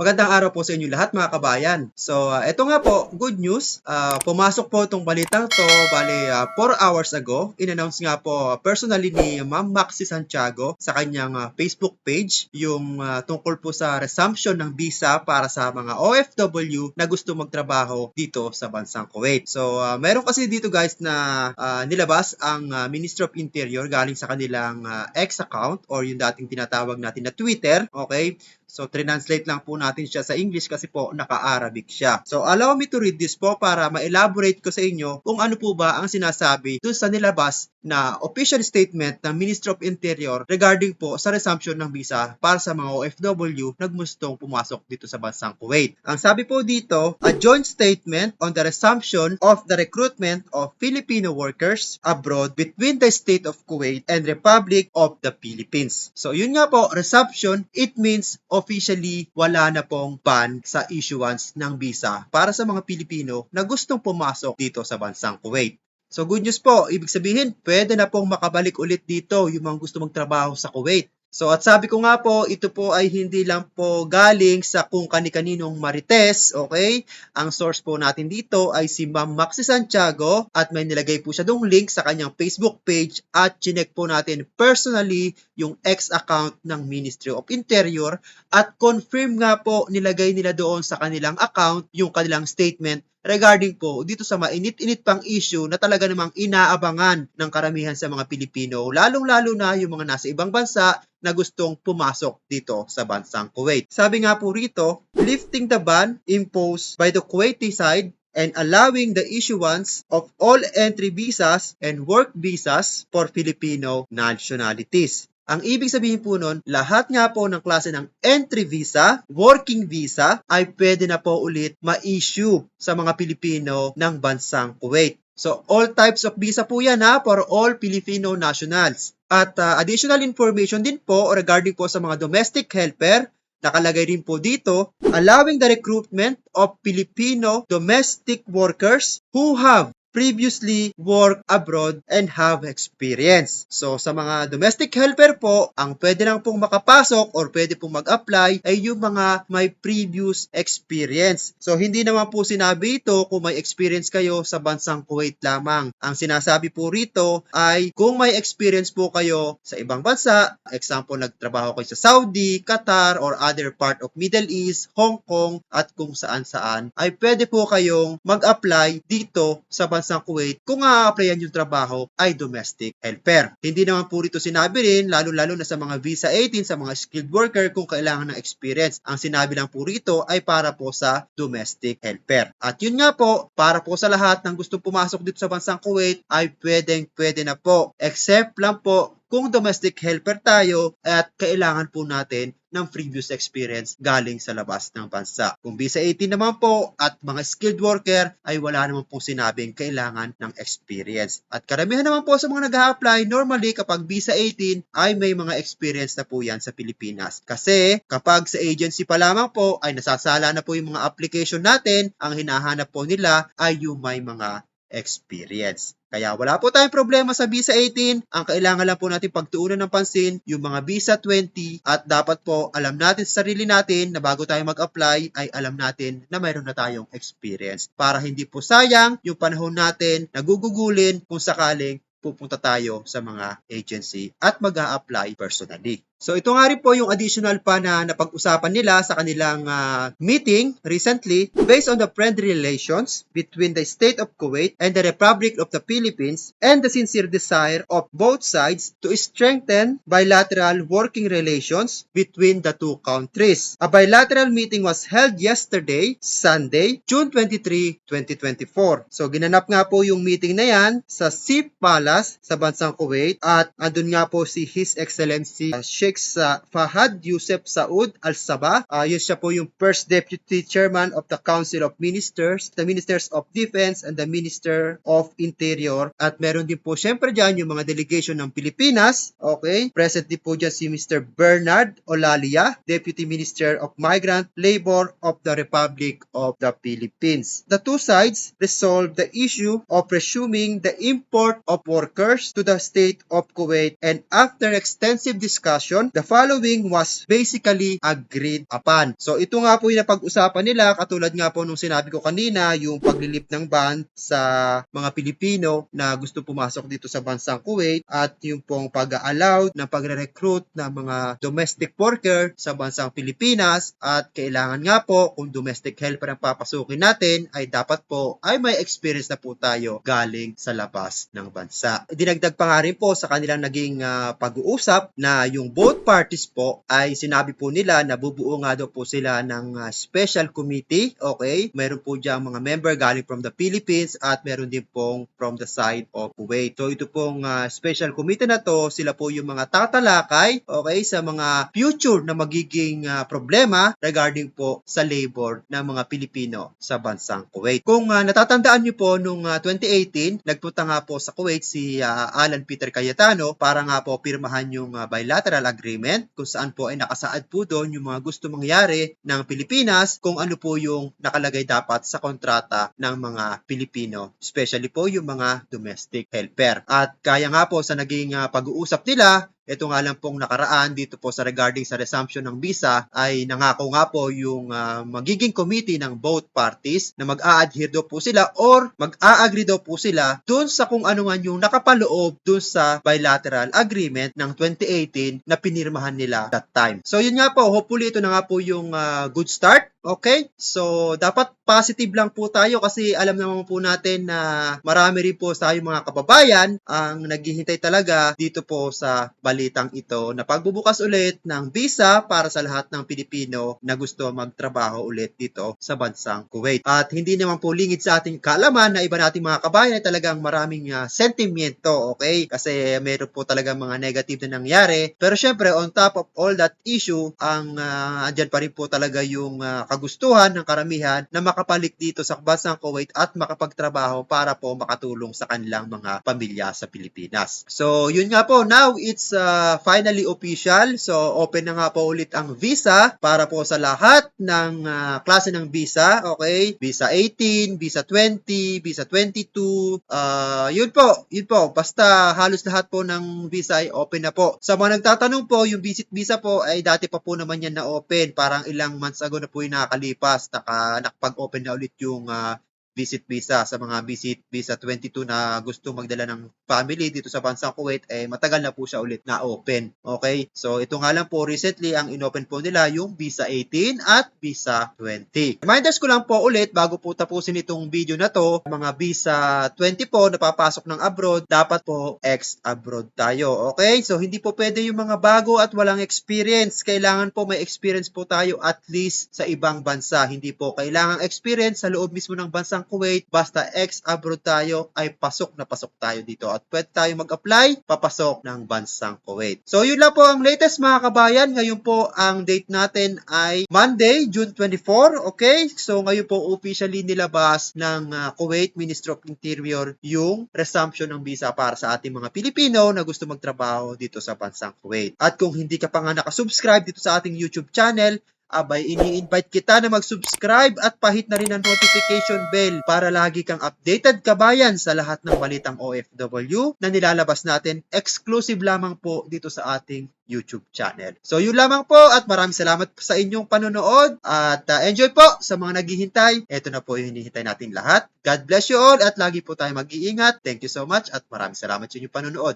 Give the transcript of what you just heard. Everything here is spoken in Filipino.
Magandang araw po sa inyo lahat mga kabayan. So, uh, ito nga po, good news. Uh, pumasok po itong balitang to, bali 4 uh, hours ago. In-announce nga po personally ni Ma'am Maxi Santiago sa kanyang uh, Facebook page yung uh, tungkol po sa resumption ng visa para sa mga OFW na gusto magtrabaho dito sa bansang Kuwait. So, uh, meron kasi dito guys na uh, nilabas ang uh, Ministry of Interior galing sa kanilang uh, X account or yung dating tinatawag natin na Twitter. Okay? So, translate lang po natin siya sa English kasi po naka-Arabic siya. So, allow me to read this po para ma-elaborate ko sa inyo kung ano po ba ang sinasabi dun sa nilabas na official statement ng Ministry of Interior regarding po sa resumption ng visa para sa mga OFW na gustong pumasok dito sa bansang Kuwait. Ang sabi po dito, a joint statement on the resumption of the recruitment of Filipino workers abroad between the State of Kuwait and Republic of the Philippines. So, yun nga po, resumption, it means officially wala na pong ban sa issuance ng visa para sa mga Pilipino na gustong pumasok dito sa bansang Kuwait. So good news po, ibig sabihin pwede na pong makabalik ulit dito yung mga gusto magtrabaho sa Kuwait. So at sabi ko nga po, ito po ay hindi lang po galing sa kung kani-kaninong marites, okay? Ang source po natin dito ay si Ma'am Maxi Santiago at may nilagay po siya dong link sa kanyang Facebook page at chinek po natin personally yung X account ng Ministry of Interior at confirm nga po nilagay nila doon sa kanilang account yung kanilang statement regarding po dito sa mainit-init pang issue na talaga namang inaabangan ng karamihan sa mga Pilipino, lalong-lalo na yung mga nasa ibang bansa na gustong pumasok dito sa bansang Kuwait. Sabi nga po rito, lifting the ban imposed by the Kuwaiti side and allowing the issuance of all entry visas and work visas for Filipino nationalities. Ang ibig sabihin po nun, lahat nga po ng klase ng entry visa, working visa, ay pwede na po ulit ma-issue sa mga Pilipino ng bansang Kuwait. So, all types of visa po yan ha, for all Filipino nationals. At uh, additional information din po regarding po sa mga domestic helper, nakalagay rin po dito, allowing the recruitment of Filipino domestic workers who have previously work abroad and have experience. So, sa mga domestic helper po, ang pwede lang pong makapasok or pwede pong mag-apply ay yung mga may previous experience. So, hindi naman po sinabi ito kung may experience kayo sa bansang Kuwait lamang. Ang sinasabi po rito ay kung may experience po kayo sa ibang bansa, example, nagtrabaho kayo sa Saudi, Qatar, or other part of Middle East, Hong Kong, at kung saan-saan, ay pwede po kayong mag-apply dito sa bansang bansang Kuwait kung a-applyan yung trabaho ay domestic helper. Hindi naman po rito sinabi rin, lalo-lalo na sa mga visa 18, sa mga skilled worker kung kailangan ng experience. Ang sinabi lang po rito ay para po sa domestic helper. At yun nga po, para po sa lahat ng gusto pumasok dito sa bansang Kuwait ay pwedeng pwede na po. Except lang po kung domestic helper tayo at kailangan po natin ng previous experience galing sa labas ng bansa. Kung visa 18 naman po at mga skilled worker ay wala naman po sinabing kailangan ng experience. At karamihan naman po sa mga nag apply normally kapag visa 18 ay may mga experience na po yan sa Pilipinas. Kasi kapag sa agency pa lamang po ay nasasala na po yung mga application natin, ang hinahanap po nila ay yung may mga experience. Kaya wala po tayong problema sa Visa 18. Ang kailangan lang po natin pagtuunan ng pansin yung mga Visa 20 at dapat po alam natin sa sarili natin na bago tayo mag-apply ay alam natin na mayroon na tayong experience para hindi po sayang yung panahon natin nagugugulin kung sakaling pupunta tayo sa mga agency at mag apply personally. So ito nga rin po yung additional pa na napag-usapan nila sa kanilang uh, meeting recently based on the friendly relations between the State of Kuwait and the Republic of the Philippines and the sincere desire of both sides to strengthen bilateral working relations between the two countries. A bilateral meeting was held yesterday, Sunday, June 23, 2024. So ginanap nga po yung meeting na yan sa Sip Palace sa bansang Kuwait at andun nga po si His Excellency uh, Sheikh sa Fahad Yusef Saud Al-Sabah. Uh, yun siya po yung first deputy chairman of the Council of Ministers, the Ministers of Defense and the Minister of Interior. At meron din po syempre dyan yung mga delegation ng Pilipinas. Okay? Present din po dyan si Mr. Bernard Olalia, Deputy Minister of Migrant Labor of the Republic of the Philippines. The two sides resolved the issue of resuming the import of workers to the state of Kuwait and after extensive discussion exemption, the following was basically agreed upon. So ito nga po yung napag-usapan nila katulad nga po nung sinabi ko kanina yung paglilip ng ban sa mga Pilipino na gusto pumasok dito sa bansang Kuwait at yung pong pag-allow ng pagre-recruit ng mga domestic worker sa bansang Pilipinas at kailangan nga po kung domestic helper ang papasukin natin ay dapat po ay may experience na po tayo galing sa labas ng bansa. Dinagdag pa nga rin po sa kanilang naging ah, pag-uusap na yung both parties po ay sinabi po nila na bubuo nga daw po sila ng ah, special committee, okay? Meron po diyang mga member galing from the Philippines at meron din pong from the side of Kuwait. So ito pong ah, special committee na to, sila po yung mga tatalakay, okay, sa mga future na magiging ah, problema regarding po sa labor ng mga Pilipino sa bansang Kuwait. Kung ah, natatandaan niyo po nung ah, 2018, nagpunta nga po sa Kuwait si ah, Alan Peter Cayetano para nga po pirmahan yung ah, bilateral agreement kung saan po ay nakasaad po doon yung mga gusto mangyari ng Pilipinas kung ano po yung nakalagay dapat sa kontrata ng mga Pilipino, especially po yung mga domestic helper. At kaya nga po sa naging ah, pag-uusap nila, ito nga lang pong nakaraan dito po sa regarding sa resumption ng visa ay nangako nga po yung ah, magiging committee ng both parties na mag-a-adhere daw po sila or mag-a-agree daw po sila dun sa kung ano nga yung nakapaloob dun sa bilateral agreement ng 2018 na pinirmahan nila that time. So yun nga po, hopefully ito na nga po yung ah, good start. Okay? So, dapat positive lang po tayo kasi alam naman po natin na marami rin po sa tayong mga kababayan ang naghihintay talaga dito po sa balitang ito na pagbubukas ulit ng visa para sa lahat ng Pilipino na gusto magtrabaho ulit dito sa bansang Kuwait. At hindi naman po lingid sa ating kaalaman na iba nating mga kabayan ay talagang maraming ah, sentimento, okay? Kasi meron po talaga mga negative na nangyari. Pero syempre, on top of all that issue, ang uh, andyan pa rin po talaga yung ah, kagustuhan ng karamihan na makapalik dito sa bansang Kuwait at makapagtrabaho para po makatulong sa kanilang mga pamilya sa Pilipinas. So, yun nga po. Now, it's uh, finally official. So, open na nga po ulit ang visa para po sa lahat ng ah, klase ng visa. Okay? Visa 18, Visa 20, Visa 22. ah yun po. Yun po. Basta halos lahat po ng visa ay open na po. Sa mga nagtatanong po, yung visit visa po ay dati pa po naman yan na open. Parang ilang months ago na po yung nakakalipas. Naka, nakapag-open na ulit yung ah, visit visa sa mga visit visa 22 na gusto magdala ng family dito sa bansang Kuwait eh matagal na po siya ulit na open. Okay? So ito nga lang po recently ang inopen po nila yung visa 18 at visa 20. Reminders ko lang po ulit bago po tapusin itong video na to, mga visa 20 po na papasok ng abroad, dapat po ex-abroad tayo. Okay? So hindi po pwede yung mga bago at walang experience. Kailangan po may experience po tayo at least sa ibang bansa. Hindi po kailangan experience sa loob mismo ng bansang Kuwait. Basta ex-abroad tayo ay pasok na pasok tayo dito. At pwede tayo mag-apply, papasok ng bansang Kuwait. So yun lang po ang latest mga kabayan. Ngayon po ang date natin ay Monday, June 24. Okay? So ngayon po officially nilabas ng ah, Kuwait Ministry of Interior yung resumption ng visa para sa ating mga Pilipino na gusto magtrabaho dito sa bansang Kuwait. At kung hindi ka pa nga nakasubscribe dito sa ating YouTube channel, abay ini-invite kita na mag-subscribe at pahit na rin ang notification bell para lagi kang updated kabayan sa lahat ng balitang OFW na nilalabas natin exclusive lamang po dito sa ating YouTube channel. So yun lamang po at maraming salamat sa inyong panonood at uh, enjoy po sa mga naghihintay. Ito na po yung hinihintay natin lahat. God bless you all at lagi po tayo mag-iingat. Thank you so much at maraming salamat sa inyong panonood.